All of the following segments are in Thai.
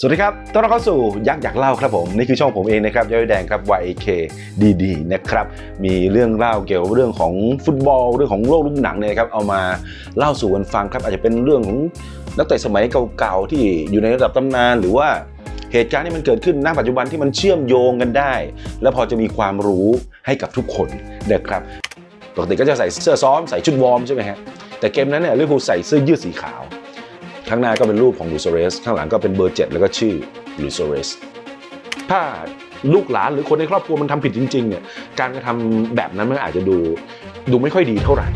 สวัสดีครับต้อนรับเข้าสู่ยักษ์อยากเล่าครับผม นี่คือช่องผมเองนะครับย้อยแดงครับ YK DD นะครับ มีเรื่องเล่าเกี่ยวกับเรื่องของฟุตบอล เรื่องของโลกลูกหนังเนี่ยครับ เอามาเล่าสู่กันฟังครับ อาจจะเป็นเรื่องของนักเตะสมัยเก่าๆที่อยู่ในระดับตำนานหรือว่าเหตุการณ์ที่มันเกิดขึ้นณปัจจุบันที่มันเชื่อมโยงกันได้ และพอจะมีความรู้ให้กับทุกคนนะครับปกติก็จะใส่เสื้อซ้อมใส่ชุดวอร์มใช่ไหมฮะแต่เกมนั้นเนี่ยลิเวอร์พูลใส่เสื้อยืดสีขาว ข้างหน้าก็เป็นรูปของลูโซเรส ข้างหลังก็เป็นเบอร์เจ็ดแล้วก็ชื่อลูโซเรส ถ้าลูกหลานหรือคนในครอบครัวมันทำผิดจริงๆเนี่ยการกระทำแบบนั้นมันอาจจะดูดูไม่ค่อยดีเท่าไหร่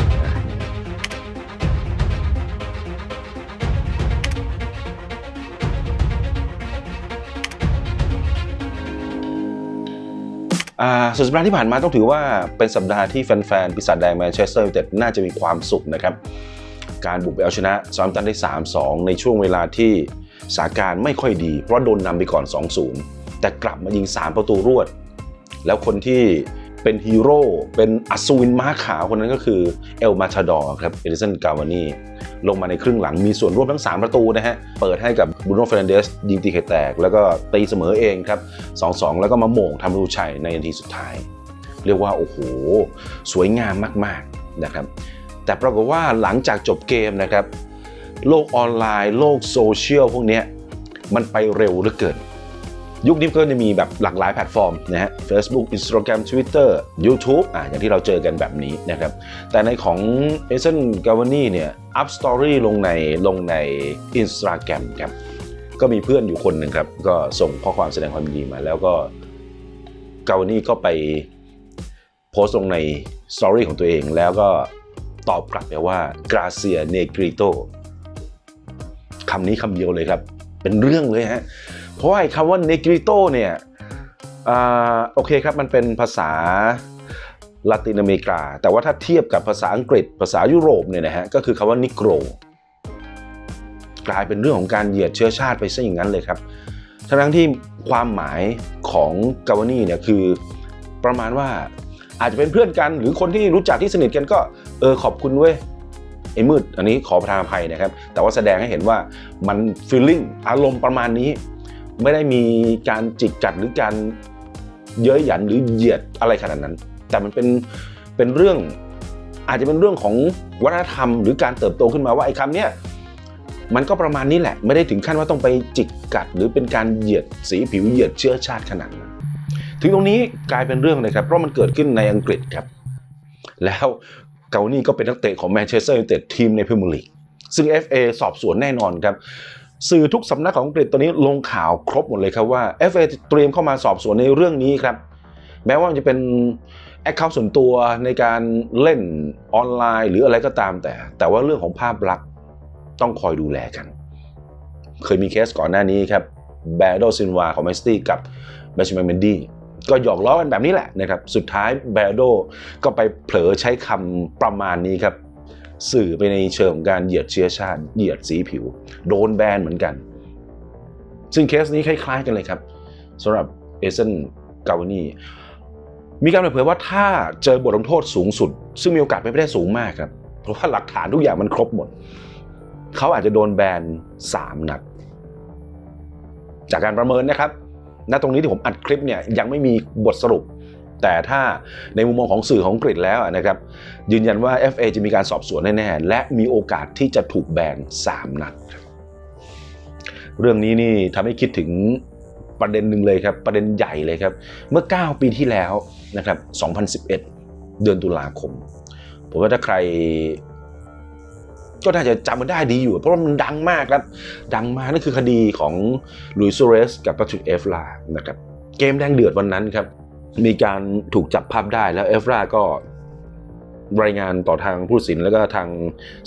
สุดสัปดาห์ที่ผ่านมาต้องถือว่าเป็นสัปดาห์ที่แฟนๆ ปีศาจแดงแมนเชสเตอร์ยูไนเต็ดน่าจะมีความสุขนะครับ การบุกไปเอาชนะซอมตันได้ 3-2 ในช่วงเวลาที่สถานการไม่ค่อยดี เพราะโดนนำไปก่อน 2-0 แต่กลับมายิง 3 ประตูรวด แล้วคนที่เป็นฮีโร่เป็นอัศวินม้าขาวคนนั้นก็คือเอลมาชาดอร์ครับเอลิสันกาวานีลงมาในครึ่งหลังมีส่วนร่วมทั้ง 3 ประตูนะฮะ เปิดให้กับบูโน่เฟรนเดสยิงตีไข่แตก แล้วก็ตีเสมอเองครับ 2-2 แล้วก็มาโม่งทำประตูชัยในนาทีสุดท้าย เรียกว่า โอ้โห สวยงามมาก ๆ นะครับ แต่ปรากฏว่าหลังจากจบเกมนะครับ โลกออนไลน์ โลกโซเชียลพวกนี้มันไปเร็วเหลือเกิน ยุคนี้ก็จะมีแบบหลากหลายแพลตฟอร์มนะฮะ Facebook Instagram Twitter YouTube อะอย่างที่เราเจอกันแบบนี้นะครับ แต่ในของเอเซนกาวานีเนี่ยอัพสตอรี่ลงในลงใน Instagram ครับก็มีเพื่อนอยู่คนหนึ่งครับ ก็ส่งข้อความแสดงความดีมา แล้วก็กาวนีก็ไปโพสต์ลงในสตอรี่ของตัวเอง แล้วก็ ตอบกลับไปว่า gracia negrito คำนี้คำเดียวเลยครับ เป็นเรื่องเลยฮะ เพราะไอ้คำว่า negrito เนี่ยอโอเคครับมันเป็นภาษาลาตินอเมริกา แต่ว่าถ้าเทียบกับภาษาอังกฤษ ภาษายุโรปเนี่ยนะฮะก็คือคำว่า negro กลายเป็นเรื่องของการเหยียดเชื้อชาติไปซะอย่างนั้นเลยครับ ทั้งที่ความหมายของกาวานี่เนี่ยคือประมาณว่าอาจจะเป็นเพื่อนกัน หรือคนที่รู้จักที่สนิทกันก็ เออขอบคุณเว้ยไอ้มืดอันนี้ขอประทานอภัยนะครับ แต่ว่าแสดงให้เห็นว่ามันฟีลลิ่งอารมณ์ประมาณนี้ ไม่ได้มีการจิกกัดหรือการเย้ยหยันหรือเหยียดอะไรขนาดนั้น แต่มันเป็นเป็นเรื่องอาจจะเป็นเรื่องของวัฒนธรรม หรือการเติบโตขึ้นมาว่าไอ้คำเนี้ยมันก็ประมาณนี้แหละ ไม่ได้ถึงขั้นว่าต้องไปจิกกัด หรือเป็นการเหยียดสีผิวเหยียดเชื้อชาติขนาดนั้นถึงตรงนี้กลายเป็นเรื่องเลยครับ เพราะมันเกิดขึ้นในอังกฤษครับ แล้ว เกานี่ก็เป็นนักเตะของแมนเชสเตอร์ยูไนเต็ดทีมในพรีเมียร์ลีกซึ่ง FA สอบสวนแน่นอนครับสื่อทุกสำนักของอังกฤษตอนนี้ลงข่าวครบหมดเลยครับว่า FA เตรียมเข้ามาสอบสวนในเรื่องนี้ครับ แม้ว่ามันจะเป็นแอคเคาท์ส่วนตัวในการเล่นออนไลน์หรืออะไรก็ตามแต่ แต่ว่าเรื่องของภาพลักษณ์ต้องคอยดูแลกัน เคยมีเคสก่อนหน้านี้ครับแบโดซินวาของแมนซิตี้กับเบชแมนเมนดี้ ก็หยอกล้อกันแบบนี้แหละนะครับสุดท้ายแบรโดก็ไปเผลอใช้คำประมาณนี้ครับ สื่อไปในเชิงของการเหยียดเชื้อชาติ เหยียดสีผิว โดนแบนเหมือนกัน ซึ่งเคสนี้คล้าย ๆ กันเลยครับสำหรับเอเซนกาวนีมีการเปิดเผยว่าถ้าเจอบทลงโทษสูงสุด ซึ่งมีโอกาสเป็นไปได้สูงมากครับเพราะว่าหลักฐานทุกอย่างมันครบหมด เขาอาจจะโดนแบน 3 นัด จากการประเมินนะครับ ณตรงนี้ที่ผมอัดคลิปเนี่ยยังไม่มีบทสรุป แต่ถ้าในมุมมองของสื่อของอังกฤษแล้วนะครับ ยืนยันว่า FA จะมีการสอบสวนแน่ๆและมีโอกาสที่จะถูกแบน 3 นัด เรื่องนี้นี่ทำให้คิดถึงประเด็นหนึ่งเลยครับ ประเด็นใหญ่เลยครับ เมื่อ 9 ปีที่แล้วนะครับ 2011 เดือนตุลาคม ผมว่าถ้าใคร ก็น่าจะจำมันได้ดีอยู่ เพราะว่ามันดังมากครับ ดังมากนั่นคือคดีของลุยส์โซเรสกับแพทริกเอฟลานะครับเกมแดงเดือดวันนั้นครับ มีการถูกจับภาพได้แล้วเอฟลาก็รายงานต่อทางผู้สินแล้วก็ทาง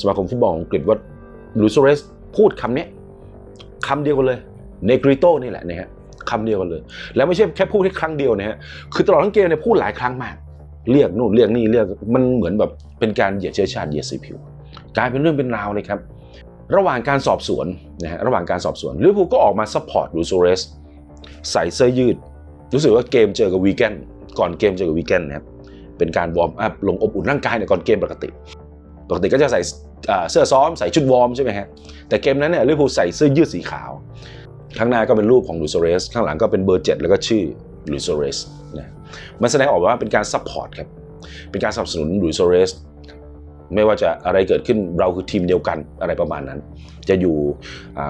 สมาคมฟุตบอลของอังกฤษว่าลุยส์โซเรสพูดคำนี้คำเดียวกันเลยเนกริโตนี่แหละนะฮะคำเดียวกันเลย แล้วไม่ใช่แค่พูดแค่ครั้งเดียวนะฮะคือตลอดทั้งเกมเนี่ยพูดหลายครั้งมาก เรียกนู่นเรียกนี่เรียกมันเหมือนแบบเป็นการเหยียดเชื้อชาติเหยียดสีผิว กลายเป็นเรื่องเป็นราวเลยครับ ระหว่างการสอบสวนนะฮะระหว่างการสอบสวนลิเวอร์พูลก็ออกมาซัพพอร์ตลูโซเรสใส่เสื้อยืด รู้สึกว่าเกมเจอกับวีแกนก่อนเกมเจอกับวีแกนนะครับเป็นการวอร์มอัพลงอบอุ่นร่างกายเนี่ยก่อนเกมปกติ ปกติก็จะใส่เสื้อซ้อมใส่ชุดวอร์มใช่ไหมฮะแต่เกมนั้นเนี่ยลิเวอร์พูลใส่เสื้อยืดสีขาว ข้างหน้าก็เป็นรูปของลุยโซเรสข้างหลังก็เป็นเบอร์7แล้วก็ชื่อลุยโซเรสนะมันแสดงออกว่าเป็นการซัพพอร์ตครับเป็นการสนับสนุนลุยโซเรส ไม่ว่าจะอะไรเกิดขึ้นเราคือทีมเดียวกันอะไรประมาณนั้น จะอยู่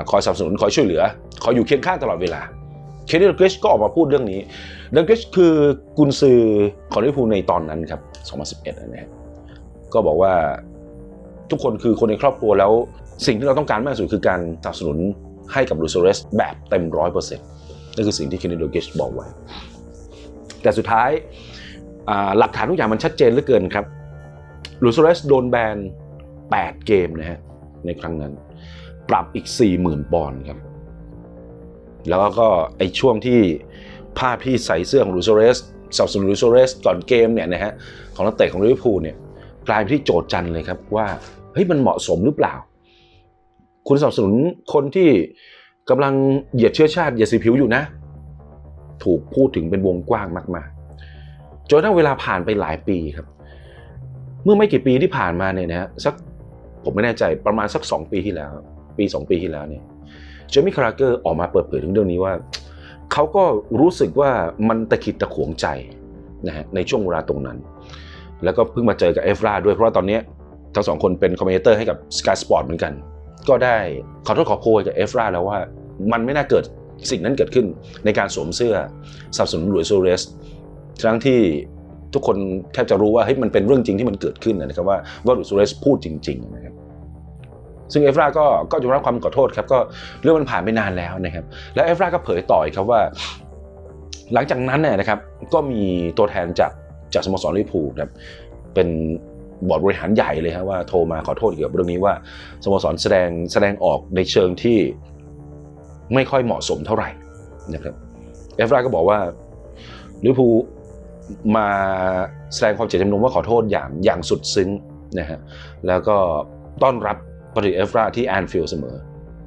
คอยสนับสนุนคอยช่วยเหลือ คอยอยู่เคียงข้างตลอดเวลาเคเดลเกรชก็ออกมาพูดเรื่องนี้เดลเกรชคือกุนซือของลิเวอร์พูลในตอนนั้นครับ 2011นะฮะก็บอกว่าทุกคนคือคนในครอบครัวแล้วสิ่งที่เราต้องการมากสุดคือการสนับสนุนให้กับลูซเรสแบบเต็มร้อยเปอร์เซ็นต์นั่นคือสิ่งที่เคเนโดเกชบอกไว้ แต่สุดท้ายหลักฐานทุกอย่างมันชัดเจนเหลือเกินครับ ลูโซเรสโดนแบน 8 เกมนะฮะในครั้งนั้น ปรับอีก 40,000 ปอนด์ครับ แล้วก็ไอช่วงที่ภาพที่ใส่เสื้อของลูโซเรสสนับสนุนลูโซเรสก่อนเกมเนี่ยนะฮะของนักเตะของลิเวอร์พูลเนี่ยกลายเป็นที่โจทย์จันเลยครับว่าเฮ้ยมันเหมาะสมหรือเปล่า คุณสนับสนุนคนที่กำลังเหยียดเชื้อชาติเหยียดสีผิวอยู่นะ ถูกพูดถึงเป็นวงกว้างมากๆจนกระทั่งเวลาผ่านไปหลายปีครับ เมื่อไม่กี่ปีที่ผ่านมาเนี่ยนะฮะสักผมไม่แน่ใจประมาณสัก 2 ปีที่แล้ว ปี 2 ปีที่แล้วเนี่ยเจมี่คาราเกอร์ออกมาเปิดเผยถึงเรื่องนี้ว่า เขาก็รู้สึกว่ามันตะขิดตะขวงใจนะฮะในช่วงเวลาตรงนั้น แล้วก็เพิ่งมาเจอกับเอฟราด้วยเพราะว่าตอนนี้ทั้งสองคนเป็นคอมเมนเตอร์ให้กับ Sky Sport เหมือนกัน ก็ได้ขอโทษขอโพยกับเอฟราแล้วว่า มันไม่น่าเกิดสิ่งนั้นเกิดขึ้นในการสวมเสื้อสับสนุนหลุยส์โซเรสทั้งที่ ทุกคนแทบจะรู้ว่าเฮ้ยมันเป็นเรื่องจริงที่มันเกิดขึ้นนะครับว่าว่าลุสเรสพูดจริงๆนะครับซึ่งเอฟราก็ก็ยอมรับความขอโทษครับก็เรื่องมันผ่านไปนานแล้วนะครับ แล้วเอฟราก็เผยต่ออีกครับว่า หลังจากนั้นเนี่ยนะครับก็มีตัวแทนจากจากสโมสรลิเวอร์พูลครับเป็นบอร์ดบริหารใหญ่เลยครับว่าโทรมาขอโทษเกี่ยวกับเรื่องนี้ว่าสโมสรแสดงแสดงออกในเชิงที่ไม่ค่อยเหมาะสมเท่าไหร่นะครับเอฟราก็บอกว่าลิเวอร์พูล มาแสดงความเจตจำนงว่าขอโทษอย่างอย่างสุดซึ้งนะฮะแล้วก็ต้อนรับปฏิเอฟราที่แอนฟิลด์เสมอ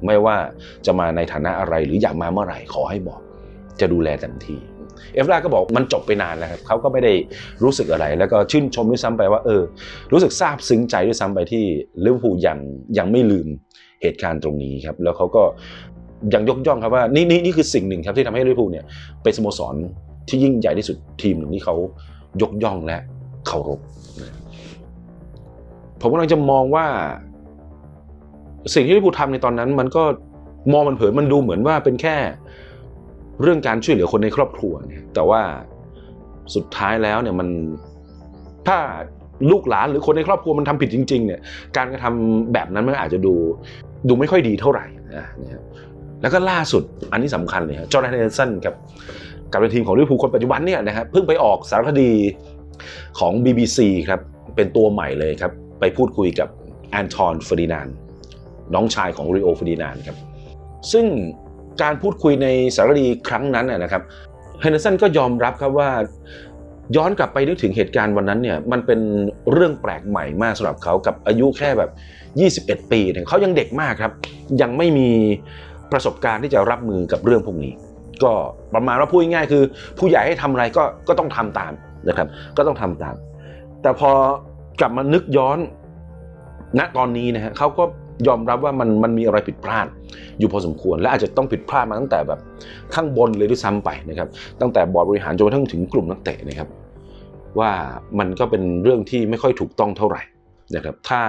ไม่ว่าจะมาในฐานะอะไรหรืออยากมาเมื่อไหร่ขอให้บอก จะดูแลเต็มที่เอฟราก็บอกมันจบไปนานแล้วครับเขาก็ไม่ได้รู้สึกอะไร แล้วก็ชื่นชมด้วยซ้ำไปว่าเออ รู้สึกซาบซึ้งใจด้วยซ้ำไปที่ลิเวอร์พูลยังยังไม่ลืมเหตุการณ์ตรงนี้ครับ แล้วเขาก็ยังยกย่องครับว่านี่นี่นี่คือสิ่งหนึ่งครับที่ทำให้ลิเวอร์พูลเนี่ยเป็นสโมสร ที่ยิ่งใหญ่ที่สุดทีมหนึ่งที่เขายกย่องและเคารพผมกำลังจะมองว่า สิ่งที่ลิบูทำในตอนนั้น มันก็มองมันเผินมันดูเหมือนว่าเป็นแค่เรื่องการช่วยเหลือคนในครอบครัวเนี่ยแต่ว่าสุดท้ายแล้วเนี่ยมันถ้าลูกหลานหรือคนในครอบครัวมันทำผิดจริง ๆ เนี่ย การกระทำแบบนั้นมันอาจจะดูดูไม่ค่อยดีเท่าไหร่นะครับแล้วก็ล่าสุดอันนี้สำคัญเลยครับจอร์แดนเฮนสันกับ กับทีมของลิเวอร์พูลคนปัจจุบันเนี่ยนะครับเพิ่งไปออกสารคดีของ BBC ครับเป็นตัวใหม่เลยครับ ไปพูดคุยกับแอนทอนเฟอร์ดินานน้องชายของริโอเฟอร์ดินานครับซึ่งการพูดคุยในสารคดีครั้งนั้นนะนะครับเฮนเดอร์สันก็ยอมรับครับว่าย้อนกลับไปนึกถึงเหตุการณ์วันนั้นเนี่ยมันเป็นเรื่องแปลกใหม่มากสำหรับเขากับอายุแค่แบบ 21 ปีเนี่ยเขายังเด็กมากครับ ยังไม่มีประสบการณ์ที่จะรับมือกับเรื่องพวกนี้ ก็ประมาณว่าพูดง่ายๆคือ ผู้ใหญ่ให้ทำอะไรก็ก็ต้องทำตามนะครับ ก็ต้องทำตาม แต่พอกลับมานึกย้อนณตอนนี้นะฮะเขาก็ยอมรับว่ามันมันมีอะไรผิดพลาด อยู่พอสมควรและอาจจะต้องผิดพลาดมาตั้งแต่แบบข้างบนเลยด้วยซ้ำไปนะครับ ตั้งแต่บอร์ดบริหารจนกระทั่งถึงกลุ่มนักเตะนะครับ ว่ามันก็เป็นเรื่องที่ไม่ค่อยถูกต้องเท่าไหร่นะครับ ถ้า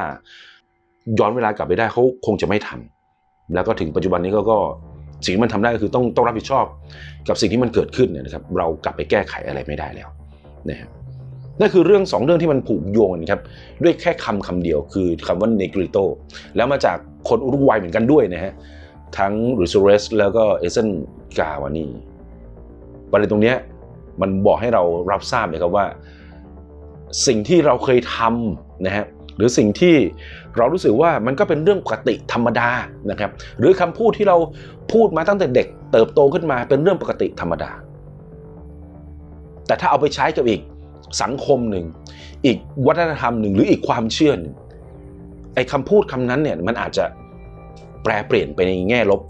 ย้อนเวลากลับไปได้เขาคงจะไม่ทำแล้วก็ถึงปัจจุบันนี้ก็ก็ สิ่งที่มันทำได้ก็คือต้องต้องรับผิดชอบ กับสิ่งที่มันเกิดขึ้นเนี่ยนะครับเรากลับไปแก้ไขอะไรไม่ได้แล้วนะครับนั่นคือเรื่องสองเรื่องที่มันผูกโยงกันครับด้วยแค่คำคำเดียวคือคำว่าเนกริโตแล้วมาจากคนอุรุกวัยเหมือนกันด้วยนะฮะทั้งริซูเรสแล้วก็เอเซนกาวานีประเด็นตรงเนี้ยมันบอกให้เรารับทราบเลยครับว่า สิ่งที่เราเคยทำนะฮะ หรือสิ่งที่เรารู้สึกว่ามันก็เป็นเรื่องปกติธรรมดานะครับ หรือคำพูดที่เราพูดมาตั้งแต่เด็ก เติบโตขึ้นมาเป็นเรื่องปกติธรรมดา แต่ถ้าเอาไปใช้กับอีกสังคมหนึ่ง อีกวัฒนธรรมหนึ่งหรืออีกความเชื่อหนึ่งไอ้คำพูดคำนั้นเนี่ยมันอาจจะแปลเปลี่ยนไปในแง่ลบ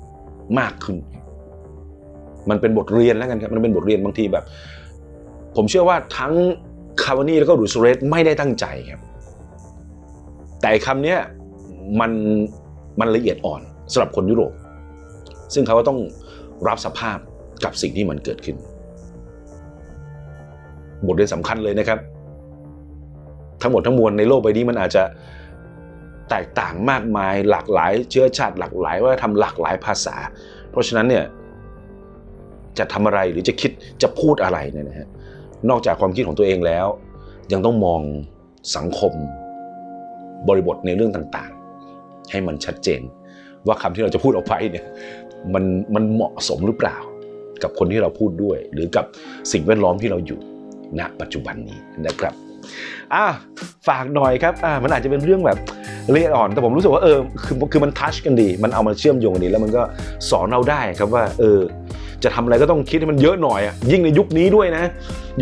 มากขึ้น มันเป็นบทเรียนแล้วกันครับ มันเป็นบทเรียนบางทีแบบ ผมเชื่อว่าทั้งคาร์วานีแล้วก็รูสเรสไม่ได้ตั้งใจครับ แต่คำนี้มันมันละเอียดอ่อนสำหรับคนยุโรป ซึ่งเขาก็ต้องรับสภาพกับสิ่งที่มันเกิดขึ้น บทเรียนสำคัญเลยนะครับ ทั้งหมดทั้งมวลในโลกใบนี้มันอาจจะแตกต่างมากมายหลากหลายเชื้อชาติหลากหลายวัฒนธรรมหลากหลายภาษา เพราะฉะนั้นเนี่ยจะทำอะไรหรือจะคิดจะพูดอะไรเนี่ยนะฮะนอกจากความคิดของตัวเองแล้ว ยังต้องมองสังคม บริบทในเรื่องต่างๆ ให้มันชัดเจน ว่าคำที่เราจะพูดออกไปเนี่ยมันมันเหมาะสมหรือเปล่า กับคนที่เราพูดด้วย หรือกับสิ่งแวดล้อมที่เราอยู่ณปัจจุบันนี้นะครับอะฝากหน่อยครับอะมันอาจจะเป็นเรื่องแบบละเอียดอ่อน แต่ผมรู้สึกว่าเออคือคือมันทัชกันดี มันเอามาเชื่อมโยงกันดีแล้วมันก็สอนเราได้ครับว่าเออจะทำอะไรก็ต้องคิดให้มันเยอะหน่อยอะยิ่งในยุคนี้ด้วยนะ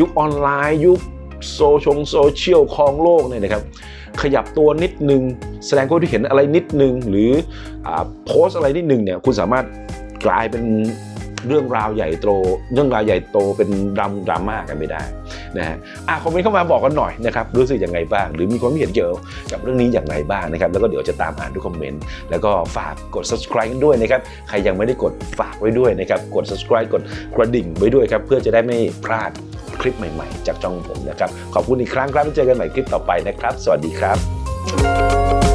ยุคออนไลน์ยุค โซชงโซเชียลครองโลกเนี่ยนะครับขยับตัวนิดนึง แสดงความคิดเห็นอะไรนิดนึง หรืออโพสอะไรนิดนึงเนี่ยคุณสามารถกลายเป็นเรื่องราวใหญ่โต เรื่องราวใหญ่โตเป็นดราม่าดราม่ากันไม่ได้นะฮะอะคอมเมนต์เข้ามาบอกกันหน่อยนะครับรู้สึกยังไงบ้าง หรือมีความคิดเห็นเกี่ยวกับเรื่องนี้อย่างไรบ้างนะครับ แล้วก็เดี๋ยวจะตามอ่านทุกคอมเมนต์แล้วก็ฝากกด subscribe กันด้วยนะครับ ใครยังไม่ได้กดฝากไว้ด้วยนะครับ กด subscribe กดกระดิ่งไว้ด้วยครับ เพื่อจะได้ไม่พลาด คลิปใหม่ๆ จากช่องผมนะครับ ขอบคุณอีกครั้งครับแล้วเจอกันใหม่คลิปต่อไปนะครับ สวัสดีครับ